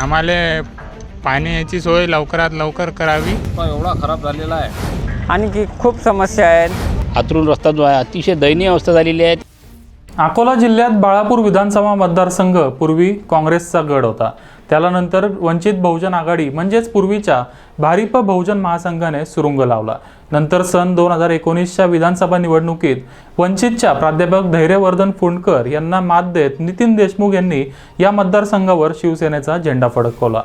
आम्हाला पाण्याची सोय लवकरात लवकर करावी. एवढा खराब झालेला आहे. आणखी खूप समस्या आहेत. हातरून रस्ता जो आहे अतिशय दयनीय अवस्था झालेली आहे. अकोला जिल्ह्यात बाळापूर विधानसभा मतदारसंघ पूर्वी काँग्रेसचा गड होता. त्याला नंतर वंचित बहुजन आघाडी म्हणजेच पूर्वीच्या भारिप बहुजन महासंघाने सुरुंग लावला. नंतर सन दोन हजार एकोणीसच्या विधानसभा निवडणुकीत वंचितच्या प्राध्यापक धैर्यवर्धन फुंडकर यांना मात देत नितीन देशमुख यांनी या मतदारसंघावर शिवसेनेचा झेंडा फडकवला.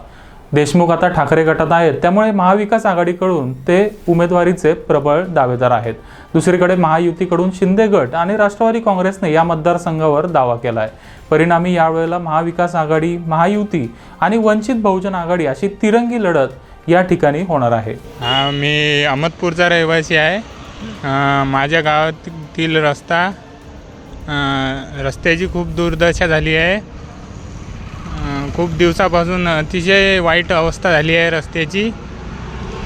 देशमुख आता ठाकरे गटात आहेत. त्यामुळे महाविकास आघाडीकडून ते उमेदवारीचे प्रबळ दावेदार आहेत. दुसरीकडे महायुतीकडून शिंदे गट आणि राष्ट्रवादी काँग्रेसने या मतदारसंघावर दावा केला आहे परिणामी यावेळेला महाविकास आघाडी महायुती आणि वंचित बहुजन आघाडी अशी तिरंगी लढत या ठिकाणी होणार आहे. मी अहमदपूरचा रहिवासी आहे. माझ्या गावातील रस्ता रस्त्याची खूप दुर्दशा झाली आहे. खूप दिवसापासून अतिशय वाईट अवस्था झाली आहे रस्त्याची.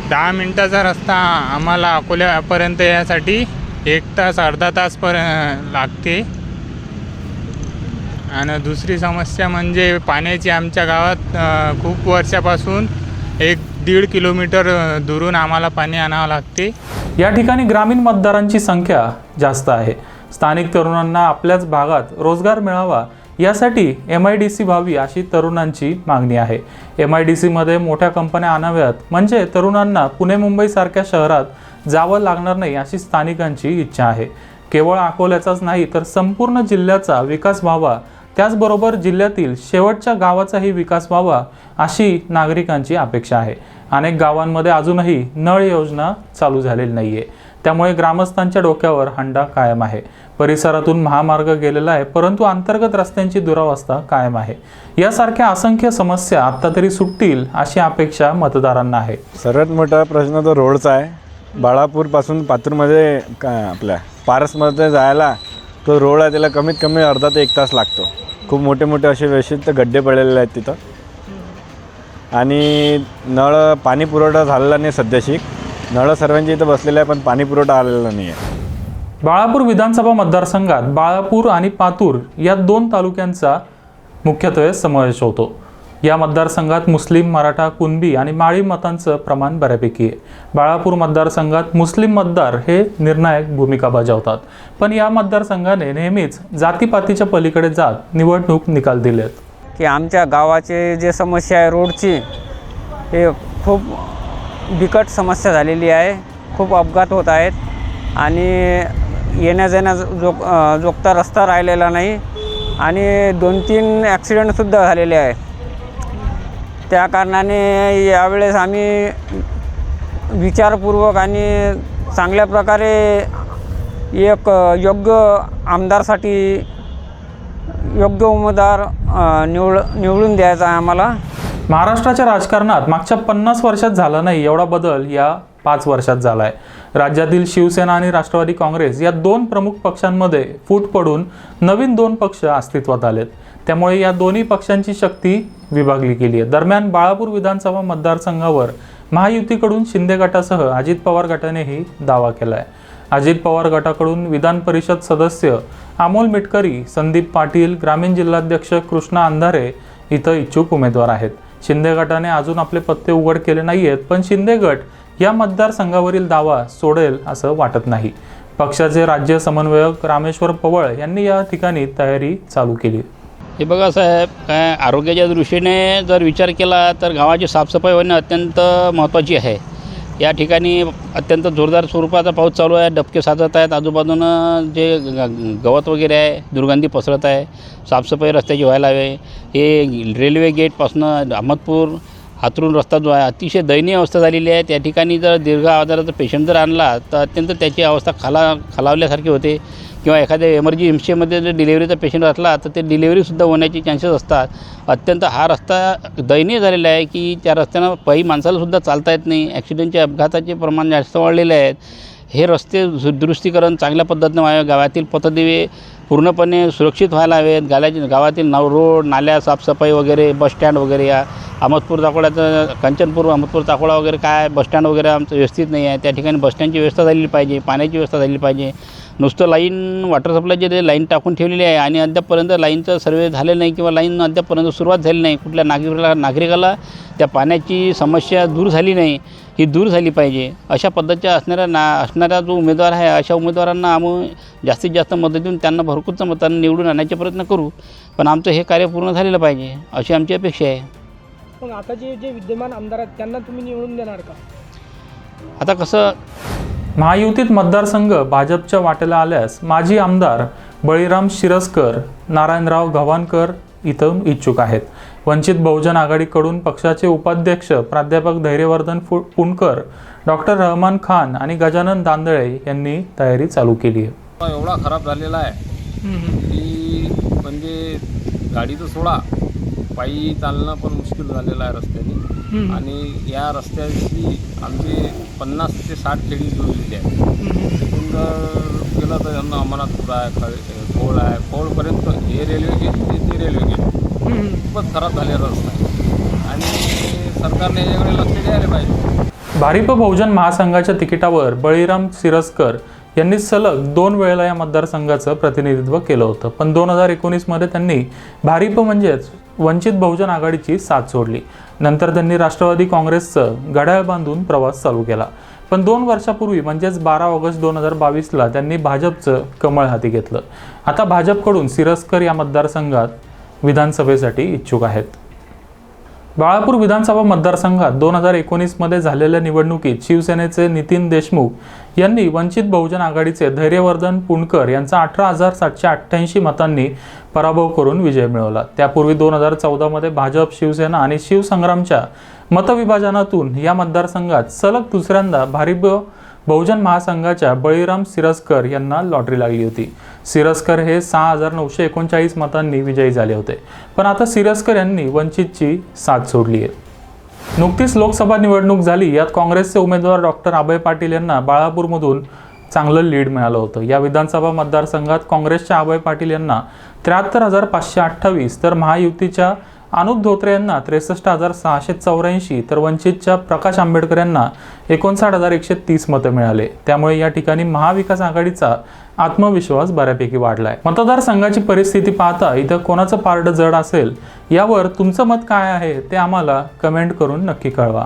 दहा मिनटाचा रस्ता आम्हाला अकोल्यापर्यंत यासाठी एक तास अर्धा तास पर लागते. आणि दुसरी समस्या म्हणजे पाण्याची आमच्या गावात खूप वर्षापासून एक दीड किलोमीटर दुरून आम्हाला पाणी आणावं लागते. या ठिकाणी ग्रामीण मतदारांची संख्या जास्त आहे. स्थानिक तरुणांना आपल्याच भागात रोजगार मिळावा यासाठी एम आय डी सी व्हावी अशी तरुणांची मागणी आहे. एम आय डी सीमध्ये मोठ्या कंपन्या आणाव्यात. म्हणजे तरुणांना पुणे मुंबईसारख्या शहरात जावं लागणार नाही अशी स्थानिकांची इच्छा आहे. केवळ अकोल्याचाच नाही तर संपूर्ण जिल्ह्याचा विकास व्हावा. त्याचबरोबर जिल्ह्यातील शेवटच्या गावाचाही विकास व्हावा अशी नागरिकांची अपेक्षा आहे. अनेक गावांमध्ये अजूनही नळ योजना चालू झालेली नाहीये. त्यामुळे ग्रामस्थांच्या डोक्यावर हंडा कायम आहे. परिसरातून महामार्ग गेलेला आहे परंतु अंतर्गत रस्त्यांची दुरावस्था कायम आहे. यासारख्या असंख्य समस्या आत्ता तरी सुटतील अशी अपेक्षा मतदारांना आहे. सर्वात मोठा प्रश्न तो रोडचा आहे. बाळापूरपासून पातूरमध्ये का आपल्या पारसमध्ये जायला तो रोड आहे त्याला कमीत कमी अर्धा ते एक तास लागतो. खूप मोठे मोठे असे व्यवस्थित गड्डे पडलेले आहेत तिथं. आणि नळ पाणी पुरवठा झालेला नाही सध्याशी. नळ सर्वांच्या इथं बसलेले आहे पण पाणी पुरवठा आलेला नाही आहे बाळापूर विधानसभा मतदारसंघात बाळापूर आणि पातूर या दोन तालुक्यांचा मुख्यत्वे समावेश होतो. या मतदारसंघात मुस्लिम मराठा कुणबी आणि माळी मतांचं प्रमाण बऱ्यापैकी आहे. बाळापूर मतदारसंघात मुस्लिम मतदार हे निर्णायक भूमिका बजावतात. पण या मतदारसंघाने नेहमीच जातीपातीच्या पलीकडे जात निवडणूक निकाल दिलेत. की आमच्या गावाचे जे समस्या आहे रोडची हे खूप बिकट समस्या झालेली आहे. खूप अपघात होत आहेत. आणि येण्या जाण्या जो जोगता रस्ता राहिलेला नाही. आणि दोन तीन ॲक्सिडेंटसुद्धा झालेले आहे त्या कारणाने यावेळेस आम्ही विचारपूर्वक आणि चांगल्या प्रकारे एक योग्य आमदारसाठी योग्य उमेदवार निवड निवडून द्यायचा आहे आम्हाला. महाराष्ट्राच्या राजकारणात मागच्या पन्नास वर्षात झाला नाही एवढा बदल या पाच वर्षात झाला आहे राज्यातील शिवसेना आणि राष्ट्रवादी काँग्रेस या दोन प्रमुख पक्षांमध्ये फूट पडून नवीन दोन पक्ष अस्तित्वात आलेत. त्यामुळे या दोन्ही पक्षांची शक्ती विभागली गेली आहे दरम्यान बाळापूर विधानसभा मतदारसंघावर महायुतीकडून शिंदे गटासह अजित पवार गटानेही दावा केला आहे अजित पवार गटाकडून विधान परिषद सदस्य अमोल मिटकरी संदीप पाटील ग्रामीण जिल्हाध्यक्ष कृष्णा अंधारे इथं इच्छुक उमेदवार आहेत. शिंदे गटाने अजून आपले पत्ते उघड केले नाही आहेत पण शिंदे गट या मतदारसंघावरील दावा सोडेल असं वाटत नाही. पक्षाचे राज्य समन्वयक रामेश्वर पवळ यांनी या ठिकाणी तयारी चालू केली. हे बघा साहेब काय आरोग्याच्या दृष्टीने जर विचार केला तर गावाची साफसफाई होणे अत्यंत महत्त्वाची आहे. या ठिकाणी अत्यंत जोरदार स्वरूपाचा पाऊस चालू आहे. डबके साचत आहेत. आजूबाजूनं जे ग- गवत वगैरे आहे दुर्गंधी पसरत आहे. साफसफाई रस्त्याची व्हायला हवे हे रेल्वे गेटपासून अहमदपूर हातरून रस्ता जो आहे अतिशय दयनीय अवस्था झालेली आहे. त्या ठिकाणी जर दीर्घ आजाराचा पेशंट जर आणला तर अत्यंत त्याची अवस्था खाला खालावल्यासारखी होते. किंवा एखाद्या एमर्जन्सीमध्ये जर डिलेवरीचा पेशंट असला तर ते डिलेवरीसुद्धा होण्याचे चान्सेस असतात. अत्यंत हा रस्ता दयनीय झालेला आहे की त्या रस्त्यानं पायी माणसालासुद्धा चालता येत नाही. ॲक्सिडेंटचे अपघाताचे प्रमाण जास्त वाढलेले आहेत. हे रस्ते दुरुस्तीकरण चांगल्या पद्धतीनं व्हावे. गावातील पथदिवे पूर्णपणे सुरक्षित व्हायला हवेत. गाल्याचे गावातील नव रोड नाल्या साफसफाई वगैरे बसस्टँड वगैरे या अहमदपूर चाकोळ्याचं कंचनपूर अहमदपूर चाकोळा वगैरे काय बसस्टँड वगैरे आमचं व्यवस्थित नाही आहे. त्या ठिकाणी बसस्टँडची व्यवस्था झालेली पाहिजे पाण्याची व्यवस्था झाली पाहिजे. नुसतं लाईन वॉटर सप्लायचे ते लाईन टाकून ठेवलेली आहे आणि अद्यापपर्यंत लाईनचं सर्वे झालेलं नाही किंवा लाईन अद्यापपर्यंत सुरुवात झाली नाही. कुठल्या नागरिकाला नागरिकाला त्या पाण्याची समस्या दूर झाली नाही ही दूर झाली पाहिजे. अशा पद्धतीच्या असणाऱ्या ना असणारा जो उमेदवार आहे अशा उमेदवारांना आम्ही जास्तीत जास्त मदत देऊन त्यांना भरपूरचं मतांना निवडून आणण्याचे प्रयत्न करू. पण आमचं हे कार्य पूर्ण झालेलं पाहिजे अशी आमची अपेक्षा आहे. मग आता जे जे विद्यमान आमदार आहेत त्यांना तुम्ही निवडून देणार का? आता कसं महायुतीत मतदारसंघ भाजपच्या वाटेला आल्यास माजी आमदार बळीराम शिरसकर नारायणराव गव्हाणकर इथं इच्छुक आहेत. वंचित बहुजन आघाडीकडून पक्षाचे उपाध्यक्ष प्राध्यापक धैर्यवर्धन फु पुणकर डॉक्टर रहमान खान आणि गजानन दांदळे यांनी तयारी चालू केली आहे. एवढा खराब झालेला आहे की म्हणजे गाडी तर सोडा. पायी चालणं पण मुश्किल झालेलं आहे रस्त्याने. आणि या रस्त्याची आमची पन्नास ते साठ खेडी जोडलेली आहे तिथून जर गेलं तर यांना अमरापूर आहे खळे खोळ आहे. खोळपर्यंत हे रेल्वे गेली ते ते रेल्वे गेली. खूपच खराब झालेला रस्ता. आहे आणि सरकारने याच्याकडे लक्ष द्यायला पाहिजे. भारिप बहुजन महासंघाच्या तिकिटावर बळीराम सिरस्कर यांनी सलग दोन वेळेला या मतदारसंघाचं प्रतिनिधित्व केलं होतं. पण दोन हजार एकोणीसमध्ये त्यांनी भारिप म्हणजेच वंचित बहुजन आघाडीची साथ सोडली. नंतर त्यांनी राष्ट्रवादी काँग्रेसचं घड्याळ बांधून प्रवास चालू केला. पण दोन वर्षापूर्वी म्हणजेच बारा ऑगस्ट दोन हजार बावीसला त्यांनी भाजपचं कमळ हाती घेतलं. आता भाजपकडून सिरस्कर या मतदारसंघात विधानसभेसाठी इच्छुक आहेत. बाळापूर विधानसभा मतदारसंघात दोन हजार एकोणीसमध्ये झालेल्या निवडणुकीत शिवसेनेचे नितीन देशमुख यांनी वंचित बहुजन आघाडीचे धैर्यवर्धन पुणकर यांचा अठरा हजार सातशे अठ्ठ्याऐंशी मतांनी पराभव करून विजय मिळवला. त्यापूर्वी दोन हजार चौदामध्ये भाजप शिवसेना आणि शिवसंग्रामच्या मतविभाजनातून या मतदारसंघात सलग दुसऱ्यांदा भारिप बहुजन महासंघाच्या बळीराम सिरस्कर यांना लॉटरी लागली होती. सिरस्कर हे सहा हजार नऊशे एकोणचाळीस मतांनी विजयी झाले होते. पण आता सिरस्कर यांनी वंचितची साथ सोडली आहे नुकतीच लोकसभा निवडणूक झाली. यात काँग्रेसचे उमेदवार डॉक्टर अभय पाटील यांना बाळापूरमधून चांगलं लीड मिळालं होतं. या विधानसभा मतदारसंघात काँग्रेसच्या अभय पाटील यांना त्र्याहत्तर हजार पाचशे अठ्ठावीस तर महायुतीच्या अनुप धोत्रे यांना त्रेसष्ट हजार सहाशे चौऱ्याऐंशी तर वंचितच्या प्रकाश आंबेडकर यांना एकोणसाठ हजार एकशे तीस मतं मिळाले. त्यामुळे या ठिकाणी महाविकास आघाडीचा आत्मविश्वास बऱ्यापैकी वाढलाय. मतदारसंघाची परिस्थिती पाहता इथं कोणाचं पारडं जड असेल यावर तुमचं मत काय आहे ते आम्हाला कमेंट करून नक्की कळवा.